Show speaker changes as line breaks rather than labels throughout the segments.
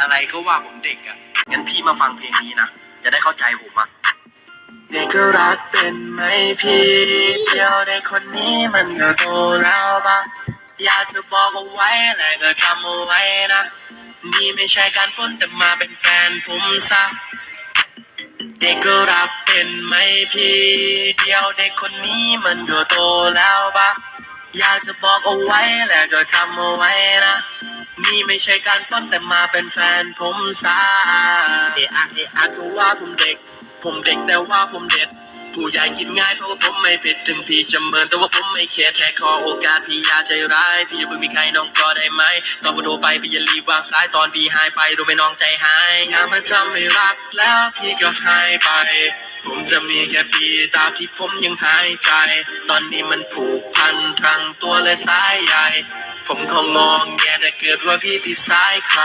อะไรก็ว่าผมเด็กอะ่ะ งั้นพี่มาฟังเพลงนี้นะ จะได้เข้าใจผมอะ่ะเด็กก็รักเป็นไหมพี่เดียวในคนนี้มันก็โตแล้วปะอยากจะบอกเอาไว้แหละก็จำเอาไว้นะ นี่ไม่ใช่การปล้นแต่มาเป็นแฟนผมซะ เด็กก็รักเป็นไหมพี่เดียวเด็กคนนี้มันก็โตแล้วปะ อยากจะบอกเอาไว้และก็จำเอาไว้นะ นี่ไม่ใช่การปล้นแต่มาเป็นแฟนผมซะเอะอะเอะอะก็ว่าผมเด็ก ผมเด็กแต่ว่าผมเด็ด ผู้ใหญ่กินง่ายเพราะว่าผมไม่ผิดถึงพี่จะเมินแต่ว่าผมไม่เคร์แค่ขอโอกาสพี่อย่าใจร้าย พี่อย่าเพิ่งมีใครน้องก็ได้ไหมตอนพอโทรไปพี่อย่ารีบวางสายตอนพี่หายไปรู้ไหมน้องใจหายอย่ามาทำให้รักแล้วพี่ก็หายไป ผมจะมีแค่พี่ตาที่ผมยังหายใจ ตอนนี้มันผูกพันทั้งตัวและสายใยผมคงงองแงแต่เกิดว่าพี่ติดสายใคร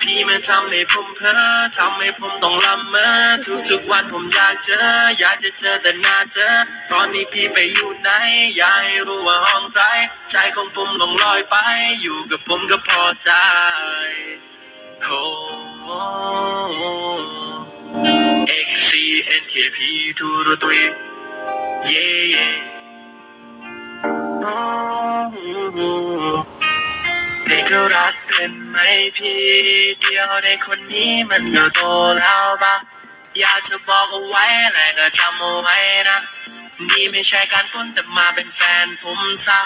พี่มาทำให้ผมเพ้อทำให้ผมต้องละเมอทุกๆวันผมอยากเจอ อยากจะเจอแต่หน้าเจอ ตอนนี้พี่ไปอยู่ไหน อยากให้รู้ว่าห้องใครใจของผมลงลอยไป อยู่กับผมก็พอใจ โอ้ N K P 2 3 yeah yeah โอ้เด็กก็รักเป็นไหมพี่เดียวในคนนี้มันก็โตแล้วปะอยากจะบอกเอาไว้แหละก็จำเอาไว้นะ นี่ไม่ใช่การปล้นแต่มาเป็นแฟนผมซะ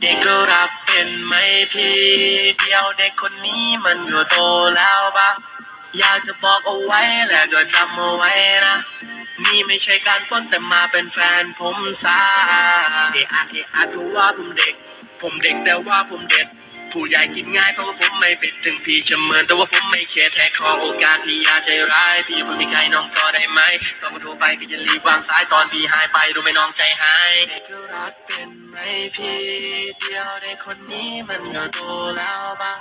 เด็กก็รักเป็นไหมพี่เดียวเด็กคนนี้มันก็โตแล้วปะ อยากจะบอกเอาไว้แหละก็จำเอาไว้นะ นี่ไม่ใช่การปล้นแต่มาเป็นแฟนผมซะเอะอะเอะอะก็ว่าผมเด็ก ผมเด็กแต่ว่าผมเด็ด ผู้ใหญ่กินง่ายเพราะว่าผมไม่เป็นถึงพี่จะเหมือนแต่ว่าผมไม่เคแค่ขอโอกาสที่อยากใจร้ายพี่อย่าเพิ่งมีใครน้องก็ได้ไหมตอนมาโทรไปพี่จะรีบวางสายตอนพี่หายไปรู้ไหมน้องใจหายเด็กก็รักเป็นไหมพี่ เดียวในคนนี้มันก็โตแล้วปะ